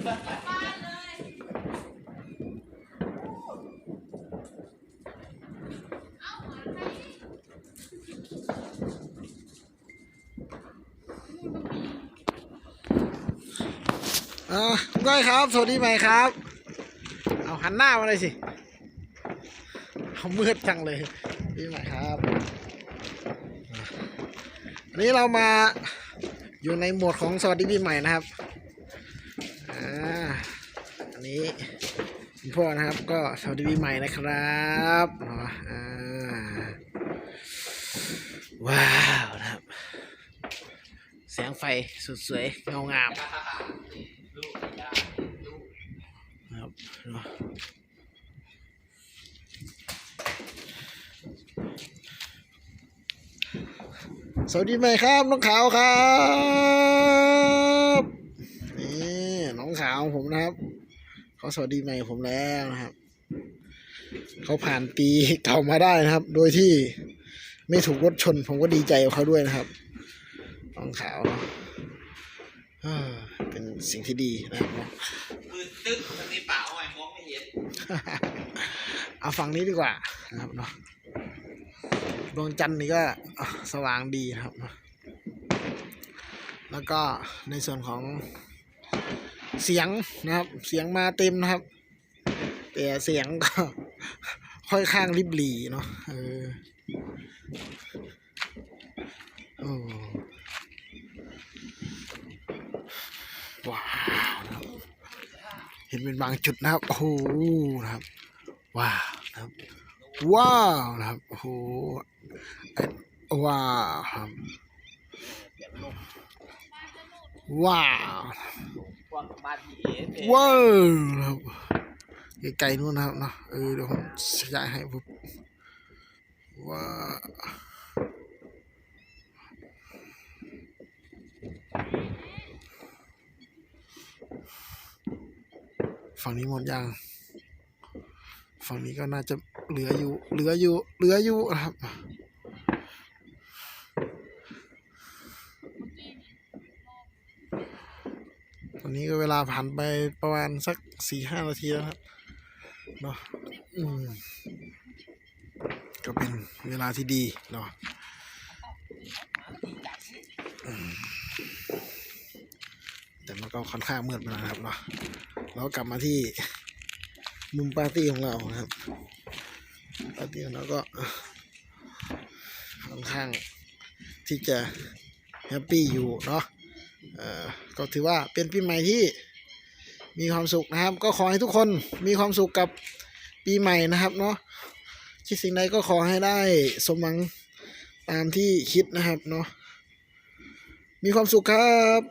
อ่าก้อยครับ สวัสดีใหม่ครับ เอาหันหน้ามาเลยสิเอามืดจังเลยพี่ใหม่ครับอันนี้เรามาอยู่ในหมวดของสวัสดีพี่ใหม่นะครับ อ่าอันนี้คุณพ่อนะครับ ก็สวัสดีปีใหม่นะครับอ๋ออ่าว้าวนะครับ แสงไฟสุดสวยเงางามครับเนาะสวัสดีใหม่ครับน้องขาวครับนี่ น้องขาวผมนะครับเขาสวัสดีใหม่ผมแล้วนะครับเขาผ่านปีเก่ามาได้นะครับ โดยที่ไม่ถูกรถชน ผมก็ดีใจกับเขาด้วยนะครับน้องขาวเนาะอ่าเป็นสิ่งที่ดีนะครับเนาะมือตึ๊กมันมีเปล่าไงมองไม่เห็นเอาฝั่งนี้ดีกว่านะครับเนาะดวงจันทร์นี่ก็อะสว่างดีนะครับเนาะแล้วก็ในส่วนของ เสียงนะครับ เสียงมาเต็มนะครับ แต่เสียงก็ค่อยข้างริบหรี่เนาะเออโอ้ว้าวนะครับเห็นเป็นบางจุดนะครับโอ้โหนะครับว้าวนะครับว้าวนะครับโอ้โหว้าวครับว้าว พวกบ้านผีเอ๋ว้าวนะครับไกลๆนู่นนะครับเนาะเออเดี๋ยวผมขยายให้ปุ๊บว้าวฝั่งนี้หมดยังฝั่งนี้ก็น่าจะเหลืออยู่ เหลืออยู่ เหลืออยู่นะครับ อนนี้ก็เวลาผ่านไปประมาณสักสี่ห้านาทีแล้วครับเนาะอืมก็เป็นเวลาที่ดีเนาะแต่มันก็ค่อนข้างมืดไปแล้วนะครับเนาะเรากลับมาที่มุมปาร์ตี้ของเรานะครับปาร์ตี้ของเราก็ค่อนข้างที่จะแฮปปี้อยู่เนาะ ก็ถือว่าเป็นปีใหม่ที่มีความสุขนะครับ ก็ขอให้ทุกคนมีความสุขกับปีใหม่นะครับเนาะคิดสิ่งใดก็ขอให้ได้สมหวังตามที่คิดนะครับเนาะมีความสุขครับ